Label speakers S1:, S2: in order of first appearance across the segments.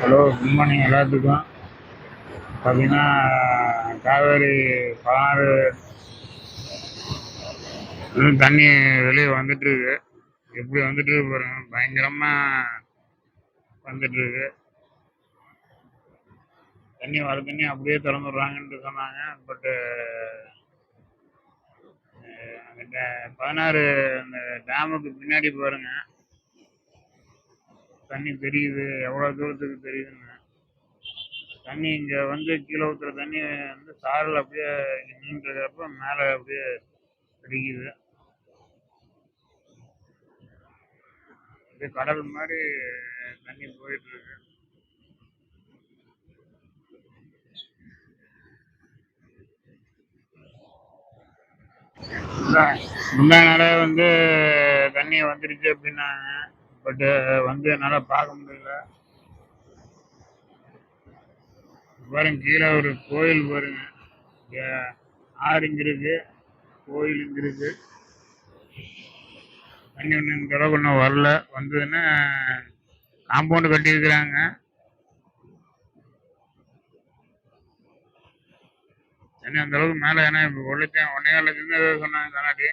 S1: Hello good morning எல்லாத்துக்கும். பார்த்தீங்கன்னா காவேரி பதினாறு இன்னும் தண்ணி வெளியே வந்துட்டு இருக்கு எப்படி வந்துட்டு இருக்கு பாருங்க. பயங்கரமா வந்துட்டு இருக்கு தண்ணி வர தண்ணி அப்படியே திறந்துடுறாங்கன்னு சொன்னாங்க. பட்டு அந்த பதினாறு அந்த டேமுக்கு பின்னாடி பாருங்க. தண்ணி தெரியுது எவ்வளோ தூரத்துக்கு தெரியுதுன்னு. தண்ணி இங்கே வந்து கீழே ஊற்றுற தண்ணி வந்து சாரல் அப்படியே இங்கே நின்றுருக்கிறப்ப மேலே அப்படியே அடிக்குது. அப்படியே கடல் மாதிரி தண்ணி போயிட்டுருக்கு முந்தா நாளே வந்து தண்ணி வந்துருச்சு அப்படின்னாங்க. பட்டு வந்து என்னால் பார்க்க முடியல. பாருங்க கீழே ஒரு கோயில் பாருங்க. ஆறு இங்கே இருக்கு கோயில் இங்கே இருக்கு. தண்ணி ஒன்று இந்த அளவுக்கு ஒன்றும் வரல. வந்ததுன்னா காம்பவுண்டு கட்டியிருக்கிறாங்க. தண்ணி அந்த அளவுக்கு மேலே ஏன்னா இப்போ ஒரு ஒன்றே காலத்துலேருந்து சொன்னாங்க கண்ணாடி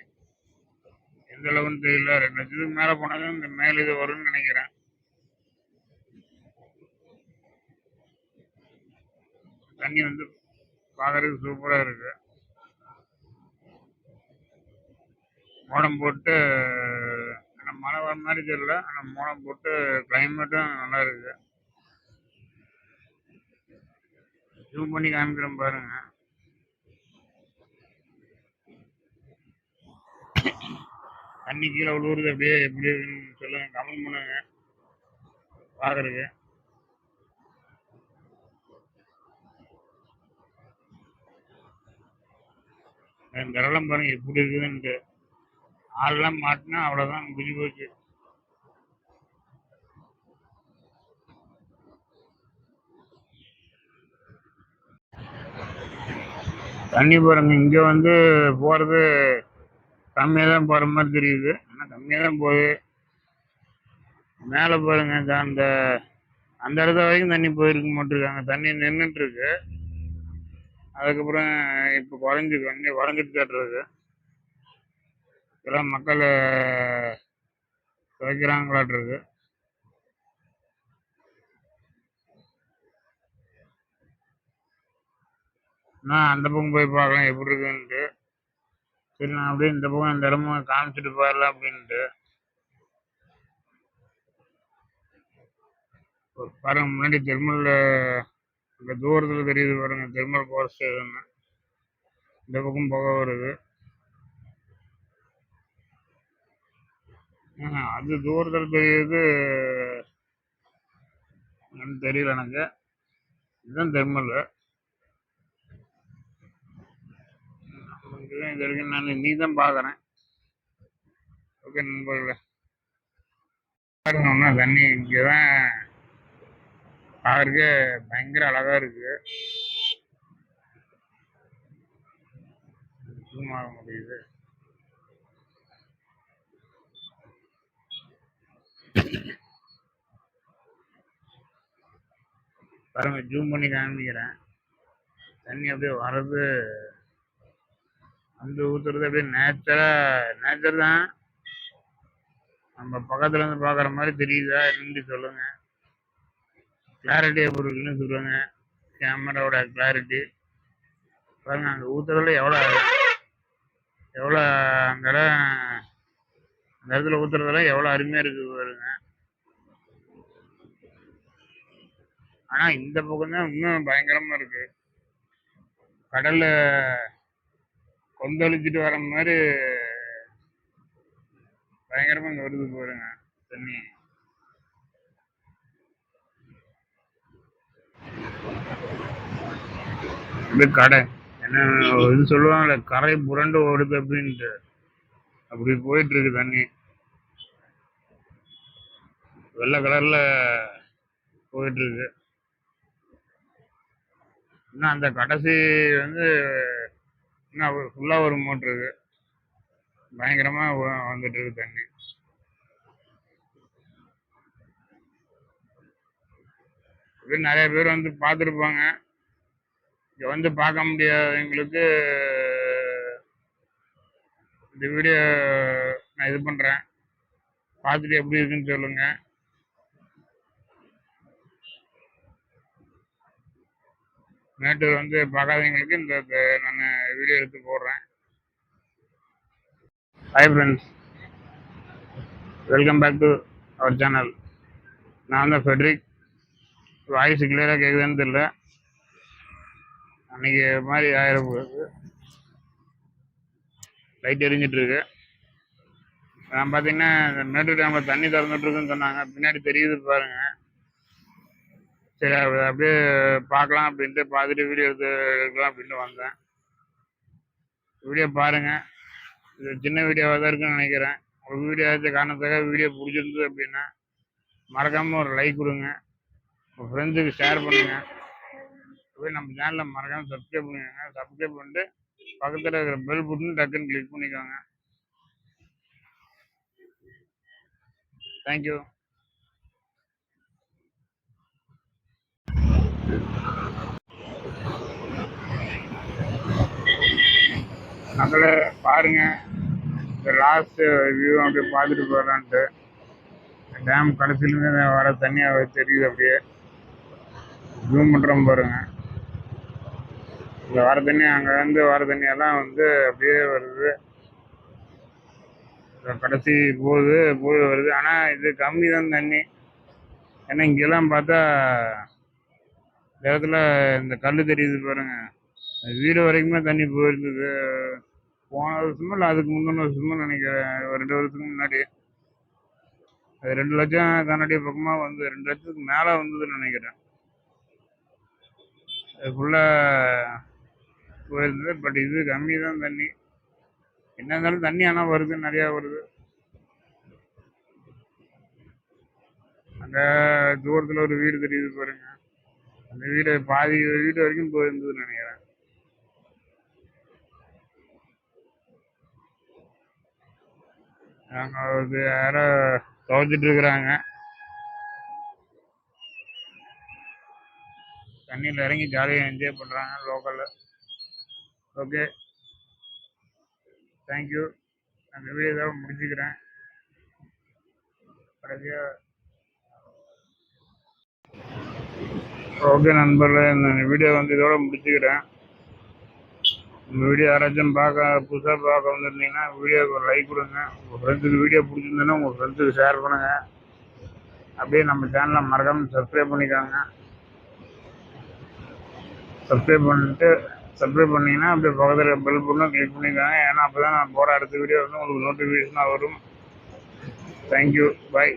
S1: எந்த அளவுக்குன்னு தெரியல ரெண்டு லட்சத்துக்கு மேலே போனாலும் இந்த மேலே இது வரும்னு நினைக்கிறேன். தண்ணி வந்து பார்க்கறதுக்கு சூப்பராக இருக்கு. மோடம் போட்டு ஆனா மழை வர மாதிரி தெரியல ஆனால் மோடம் போட்டு கிளைமேட்டும் நல்லா இருக்கு. ஜூம் பண்ணி காமிக்கிறேன் பாருங்க. தண்ணி கீழே விழுவுறது அப்படியே எப்படி இருக்குன்னு சொல்ல கமெண்ட் பண்ணுங்க. பார்க்கறதுக்கு விரலம் பாருங்க எப்படி இருக்குதுன்ட்டு. ஆள்லாம் மாட்டினா அவ்வளோதான் முடிஞ்சு போச்சு. தண்ணி பாருங்க இங்கே வந்து போகிறது கம்மியாக தான் போகிற மாதிரி தெரியுது. ஆனால் கம்மியாக தான் போகுது. மேலே பாருங்க அந்த அந்த இடத்துல வரைக்கும் தண்ணி போயிருக்கு மாட்டிருக்காங்க தண்ணி நின்றுட்டுருக்கு அதுக்கப்புறம் இப்போ குறைஞ்சி தண்ணி குறைஞ்சிட்டு காட்டுறது இதெல்லாம் மக்கள் துவைக்கிறாங்களாட்டுருக்கு நான் அந்த பக்கம் போய் பார்க்கலாம் எப்படி இருக்குன்ட்டு. சரி நான் அப்படியே இந்த பக்கம் இந்த இடமும் காமிச்சிட்டு போயிடலாம் அப்படின்ட்டு. ஒரு பாருங்க முன்னாடி திருமலில் அந்த தூரத்தில் தெரியுது பாருங்க திருமல் போகிற ஸ்டேஷன் இந்த பக்கம் போக வருது. ஆ, அது தூரத்தில் தெரியுது. என்னன்னு தெரியல எனக்கு. இதுதான் தெருமல் இதுதான் இது வரைக்கும் நான் நீ தான் பார்க்குறேன் ஓகே நண்பர்களே. பாருங்க தண்ணி இங்கே தான் பார்க்க பயங்கர அழகா இருக்கு. ஆக முடியுது. பாருங்க ஜூம் பண்ணி காமிக்கிறேன். தண்ணி அப்படியே வர்றது வந்து ஊத்துறது அப்படியே நேச்சரா நேச்சர் தான். நம்ம பக்கத்துல இருந்து பாக்குற மாதிரி தெரியுதா என்னன்னு சொல்லுங்க. கிளாரிட்டியை எப்படி இருக்குன்னு சொல்லுங்க கேமராவோட கிளாரிட்டி பாருங்க அங்கே ஊத்துறதுல எவ்வளோ எவ்வளோ அந்த இடம் அந்த இடத்துல ஊத்துறதுல எவ்வளோ அருமையா இருக்கு பாருங்க. ஆனா இந்த பக்கம் தான் இன்னும் பயங்கரமா இருக்கு. கடல்ல கொந்தளிச்சிட்டு வர மாதிரி பயங்கரமா இங்க வருது பாருங்க தண்ணி. இது கடை. என்ன இது சொல்லுவாங்கல்ல கரை புரண்டு ஓடுது அப்படின்ட்டு. அப்படி போயிட்டு இருக்கு தண்ணி. வெள்ளை கலர்ல போயிட்டு இருக்கு இன்னும் அந்த கடைசி வந்து இன்னும் ஃபுல்லாக ஒரு மோட்டர் பயங்கரமாக வந்துட்டுருக்கு வந்துட்டு இருக்கு தண்ணி. இது நிறைய பேர் வந்து பார்த்துருப்பாங்க. இங்கே வந்து பார்க்க முடியாதவங்களுக்கு இந்த வீடியோ நான் இது பண்ணுறேன் பார்த்துட்டு எப்படி இருக்குன்னு சொல்லுங்கள் மேட்டூர் வந்து பார்க்காதவங்களுக்கு இந்த நான் வீடியோ எடுத்து போடுறேன். Hi friends welcome back to our channel நான் தான் ஃபெட்ரிக் வாய்ஸ் கிளியராக கேட்குதுன்னு தெரியல. அன்னைக்கு மாதிரி ஆயிரம் போகுது லைட் எரிஞ்சிட்டு இருக்கு நான் பார்த்தீங்கன்னா இந்த மேட்டூர் டேமில் தண்ணி திறந்துட்டு இருக்குன்னு சொன்னாங்க. பின்னாடி தெரியுது பாருங்கள் சரி அப்படியே பார்க்கலாம் அப்படின்ட்டு பார்த்துட்டு வீடியோ எடுத்து எடுக்கலாம் வந்தேன். வீடியோ பாருங்கள் இது சின்ன வீடியோவாக தான் இருக்குன்னு நினைக்கிறேன். ஒரு வீடியோ எடுத்து காரணத்துக்காக வீடியோ பிடிச்சிருந்தது அப்படின்னா மறக்காமல் ஒரு லைக் கொடுங்க. உங்கள் ஃப்ரெண்ட்ஸுக்கு ஷேர் பண்ணுங்கள் அப்படியே நம்ம சேனலில் மறக்காமல் சப்ஸ்கிரைப் பண்ணிக்கோங்க. சப்ஸ்கிரைப் பண்ணிட்டு பக்கத்தில் இருக்கிற பெல் பட்டன் டக்குன்னு கிளிக் பண்ணிக்கோங்க. தேங்க்யூ மக்களே பாருங்க. இந்த லாஸ்ட் வியூ அப்படியே பார்த்துட்டு போகலான்ட்டு டேம் கடைசியிலேருந்து வர தண்ணியாக தெரியுது அப்படியே. ஜூம் பண்ணுறோம் பாருங்க. இந்த வர தண்ணி அங்கேருந்து வர தண்ணியெல்லாம் வந்து அப்படியே வருது. கடைசி போகுது போய் வருது. ஆனால் இது கம்மி தான் தண்ணி. ஏன்னா இங்கெல்லாம் பார்த்தா இந்த இடத்துல இந்த கல் தெரியுது பாருங்க. வீடு வரைக்குமே தண்ணி போயிருந்தது. போன வருஷமும் இல்லை அதுக்கு முந்தின வருஷமும் நினைக்கிறேன். ரெண்டு வருஷத்துக்கு முன்னாடி அது ரெண்டு லட்சம் கண்ணாடி பக்கமாக வந்து ரெண்டு லட்சத்துக்கு மேலே வந்ததுன்னு நினைக்கிறேன். அது ஃபுல்லாக போயிருந்தது. பட் இது கம்மி தான் தண்ணி. என்ன இருந்தாலும் தண்ணி ஆனால் வருது நிறையா வருது. அங்கே தூரத்தில் ஒரு வீடு தெரியுது பாருங்க. அந்த வீடு பாதி வீடு வரைக்கும் போயிருந்ததுன்னு நினைக்கிறேன். எங்களுக்கு யாரோ துவைச்சிட்டு இருக்கிறாங்க. தண்ணியில் இறங்கி ஜாலியாக என்ஜாய் பண்ணுறாங்க லோக்கலில் ஓகே தேங்க்யூ அந்த வீடியோ இதோட முடிச்சுக்கிறேன். கடைசியாக ஓகே நண்பர்களே இந்த வீடியோ வந்து இதோட முடிச்சுக்கிறேன். வீடியோ யாராச்சும் பார்க்க புதுசாக பார்க்க வந்துருந்தீங்கன்னா வீடியோக்கு ஒரு லைக் கொடுங்க. உங்கள் ஃப்ரெண்ட்ஸுக்கு வீடியோ பிடிச்சிருந்தேன்னா உங்கள் ஃப்ரெண்ட்ஸுக்கு ஷேர் பண்ணுங்கள் அப்படியே நம்ம சேனலை மறக்காமல் சப்ஸ்கிரைப் பண்ணிக்கோங்க. சப்ஸ்கிரைப் பண்ணிட்டு சப்ஸ்கிரைப் பண்ணிங்கன்னா அப்படியே பக்கத்தில் பெல் பண்ணும் கிளிக் பண்ணிக்கோங்க. ஏன்னா அப்போ தான் நான் போகிற அடுத்த வீடியோ வந்து உங்களுக்கு நோட்டிஃபிகேஷனாக வரும். Thank you bye